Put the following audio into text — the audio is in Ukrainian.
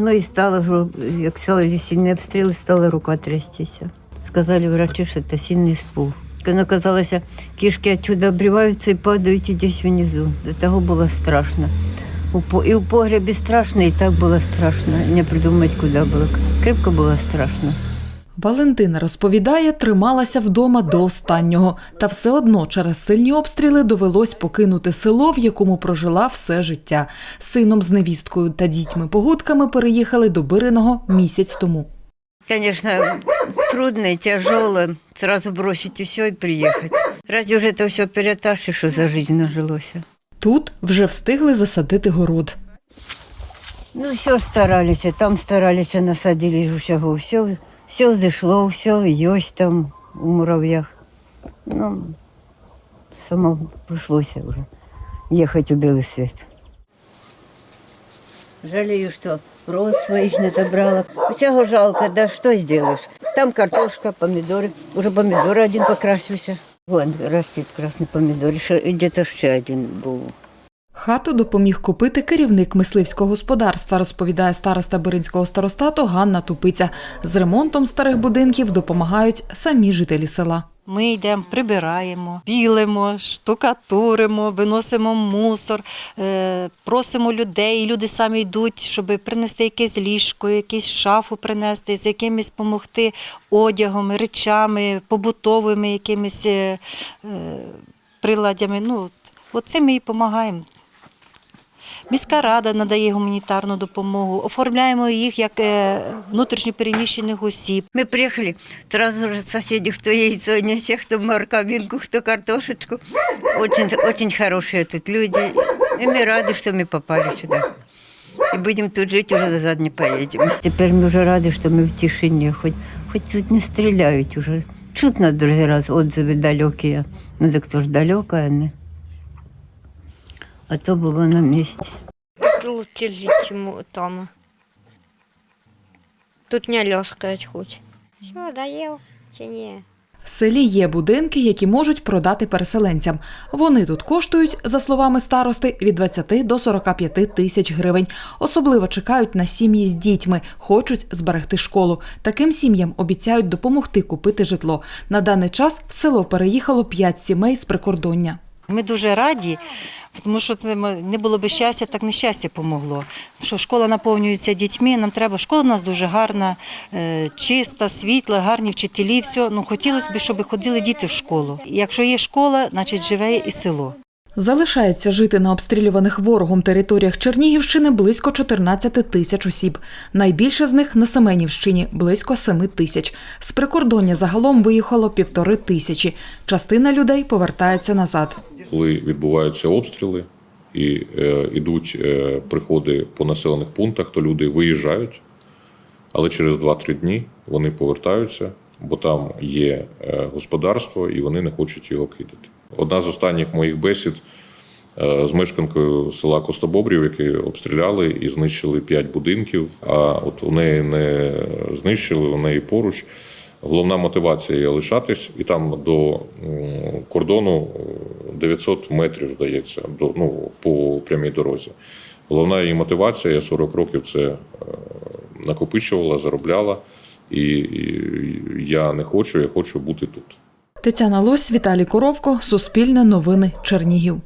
Ну і стало вже, як стали сильні обстріли, стала рука трястися. Сказали врачі, що це сильний спух. Наказалося, кішки кишки отсюда обриваються і падають і десь внизу. До того було страшно. І в погребі страшно, і так було страшно. Не придумати, куди було. Крепко було страшно. Валентина розповідає, трималася вдома до останнього, та все одно через сильні обстріли довелось покинути село, в якому прожила все життя. З Сином з невісткою та дітьми-погодками переїхали до Бириного місяць тому. Конечно, трудно тяжело сразу бросить все и приехать. Разве уже это все перетащишь, что за жизнь нажилось? Тут вже встигли засадити город. Ну, все старались, там старались, насадили всього, все, все взошло, все есть там у муравьях. Ну, само пришлось уже ехать у белый свет. Жалею, что роз своих не забрала. Всего жалко, да что сделаешь? Там картошка, помидоры. Уже помидоры один покрасился. Вон растет красный помидор. Еще где-то ще один був. Хату допоміг купити керівник мисливського господарства, розповідає староста Биринського старостату Ганна Тупиця. З ремонтом старих будинків допомагають самі жителі села. Ми йдемо, прибираємо, білимо, штукатуримо, виносимо мусор, е, просимо людей, люди самі йдуть, щоб принести якесь ліжко, якусь шафу принести, з якимось допомогти одягом, речами, побутовими якимись е, е, приладами. Ну, от ми і допомагаємо. Міська рада надає гуманітарну допомогу, оформляємо їх як е, внутрішньопереміщених осіб. Мы приехали, сразу же соседи, кто яйцо несет, кто морковинку, кто картошечку. Очень, очень хорошие тут люди. И мы рады, что мы попали сюда. И будем тут жить, уже назад не поедем. Теперь мы уже рады, что мы в тишине, хоть, хоть тут не стреляют уже. Чутно другий раз отзывы далекие. Ну так кто ж далеко они. А то было на. Тут лучше чем там. Тут не лёскать хоть. Все, доел? Чи ні? В селі є будинки, які можуть продати переселенцям. Вони тут коштують, за словами старости, від 20 до 45 тисяч гривень. Особливо чекають на сім'ї з дітьми, хочуть зберегти школу. Таким сім'ям обіцяють допомогти купити житло. На даний час в село переїхало 5 сімей з прикордоння. Ми дуже раді, тому що це не було б щастя, так нещастя помогло. Що школа наповнюється дітьми, нам треба. Школа у нас дуже гарна, е, чиста, світла, гарні вчителі. Все. Ну хотілося б, щоб ходили діти в школу. Якщо є школа, значить живе і село. Залишається жити на обстрілюваних ворогом територіях Чернігівщини близько 14 тисяч осіб. Найбільше з них на Семенівщині близько 7 тисяч. З прикордоння загалом виїхало півтори тисячі. Частина людей повертається назад. Коли відбуваються обстріли і е, ідуть е, приходи по населених пунктах, то люди виїжджають, але через 2-3 дні вони повертаються, бо там є е, господарство і вони не хочуть його кидати. Одна з останніх моїх бесід е, з мешканкою села Костобобрів, які обстріляли і знищили 5 будинків. А от у неї не знищили, у неї поруч. Головна мотивація є лишатись, і там до кордону 900 метрів, здається, до, ну, по прямій дорозі. Головна її мотивація, я 40 років це е, накопичувала, заробляла, і, я не хочу, я хочу бути тут. Тетяна Лось, Віталій Коровко, Суспільне новини, Чернігів.